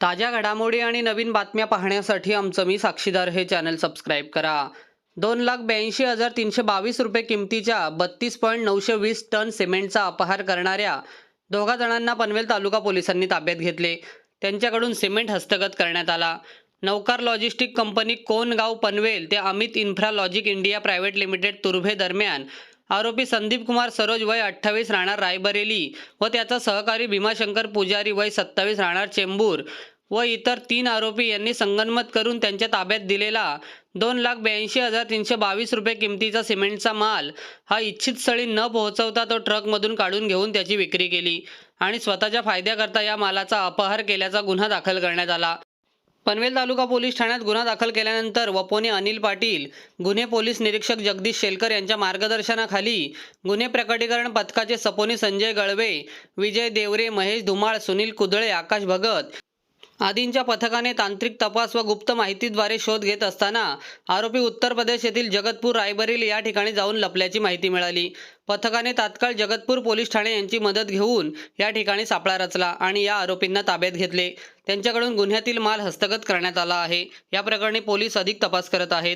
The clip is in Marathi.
ताज्या घडामोडी आणि नवीन बातम्या पाहण्यासाठी आमचं मी साक्षीदार हे चॅनल सबस्क्राईब करा. दोन लाख ब्याऐंशी हजार तीनशे बावीस रुपये किमतीच्या बत्तीस पॉईंट नऊशे वीस टन सिमेंटचा अपहार करणाऱ्या दोघा जणांना पनवेल तालुका पोलिसांनी ताब्यात घेतले. त्यांच्याकडून सिमेंट हस्तगत करण्यात आला. नौकार लॉजिस्टिक कंपनी कोनगाव पनवेल ते Amit infra logic India private limited Turbhe दरम्यान आरोपी संदीप कुमार सरोज वय अठ्ठावीस राहणार रायबरेली व त्याचा सहकारी भीमाशंकर पुजारी वय सत्तावीस राहणार चेंबूर व इतर तीन आरोपी यांनी संगनमत करून त्यांच्या ताब्यात दिलेला दोन लाख ब्याऐंशी हजार तीनशे बावीस रुपये किमतीचा सिमेंटचा माल हा इच्छित स्थळी न पोहोचवता तो ट्रकमधून काढून घेऊन त्याची विक्री केली आणि स्वतःच्या फायद्याकरता या मालाचा अपहार केल्याचा गुन्हा दाखल करण्यात आला. पनवेल तालुका पोलीस ठाण्यात गुन्हा दाखल केल्यानंतर वपोने अनिल पाटील गुन्हे पोलीस निरीक्षक जगदीश शेलकर यांच्या मार्गदर्शनाखाली गुन्हे प्रकटीकरण पथकाचे सपोने संजय गळवे विजय देवरे महेश धुमाळ सुनील कुदळे आकाश भगत आदींच्या पथकाने तांत्रिक तपास व गुप्त माहितीद्वारे शोध घेत असताना आरोपी उत्तर प्रदेश येथील जगतपूर रायबरेल या ठिकाणी जाऊन लपल्याची माहिती मिळाली. पथकाने तात्काळ जगतपूर पोलीस ठाणे यांची मदत घेऊन या ठिकाणी सापळा रचला आणि या आरोपींना ताब्यात घेतले. त्यांच्याकडून गुन्ह्यातील माल हस्तगत करण्यात आला आहे. या प्रकरणी पोलीस अधिक तपास करत आहेत.